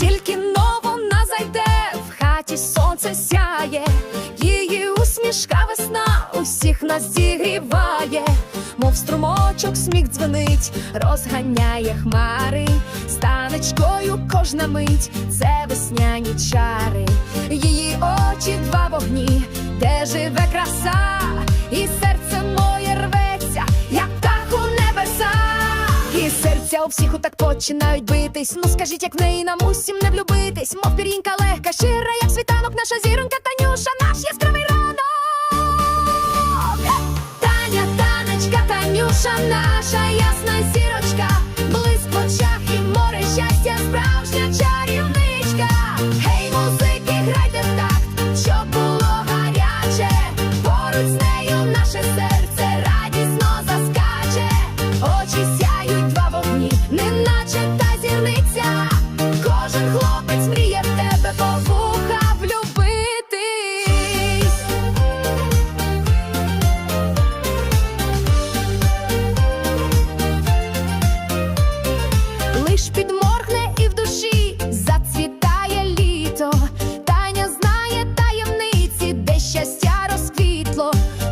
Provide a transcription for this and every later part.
Тільки но вона зайде, в хаті сонце сяє, її усмішка весна усіх нас зігріває, мов струмочок сміх дзвенить, розганяє хмари, станечкою кожна мить, це весняні чари, її очі два вогні, де живе краса, і серце моє рветься, як птах у небеса. І серця у всіх так починають битись. Ну скажіть, як в неї нам усім не влюбитись, мов пірінька легка, щира, як світанок, наша зіронька Танюша, наш яскравий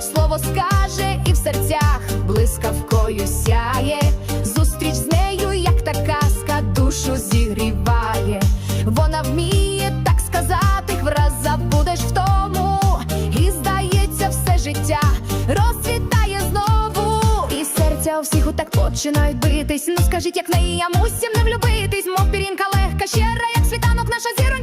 Слово скаже і в серцях блискавкою сяє. Зустріч з нею, як та казка, душу зігріває. Вона вміє так сказати, враз забудеш в тому. І здається, все життя розцвітає знову. І серця у всіх отак починають битись. Ну скажіть, як неї я мусім не влюбитись, мов пірінка легка, щира, як світанок, наша зіронька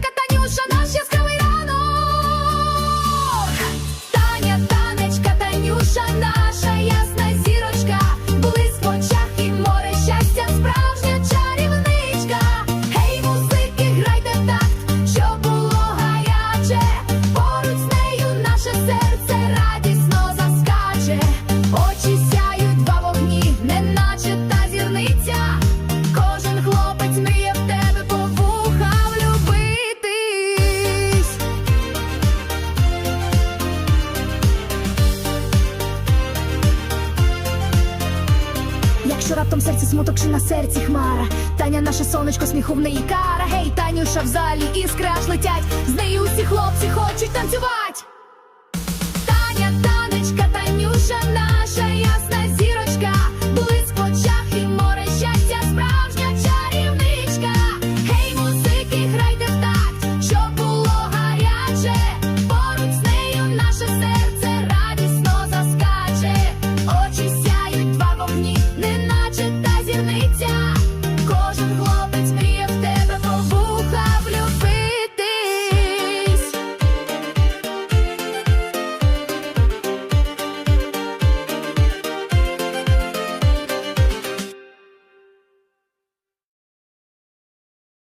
Якщо раптом серці смуток чи на серці хмара, Таня наше сонечко, сміху в неї кара. Гей, Танюша в залі іскри аж летять. З нею усі хлопці хочуть танцювати. Таня, танечка, Танюша,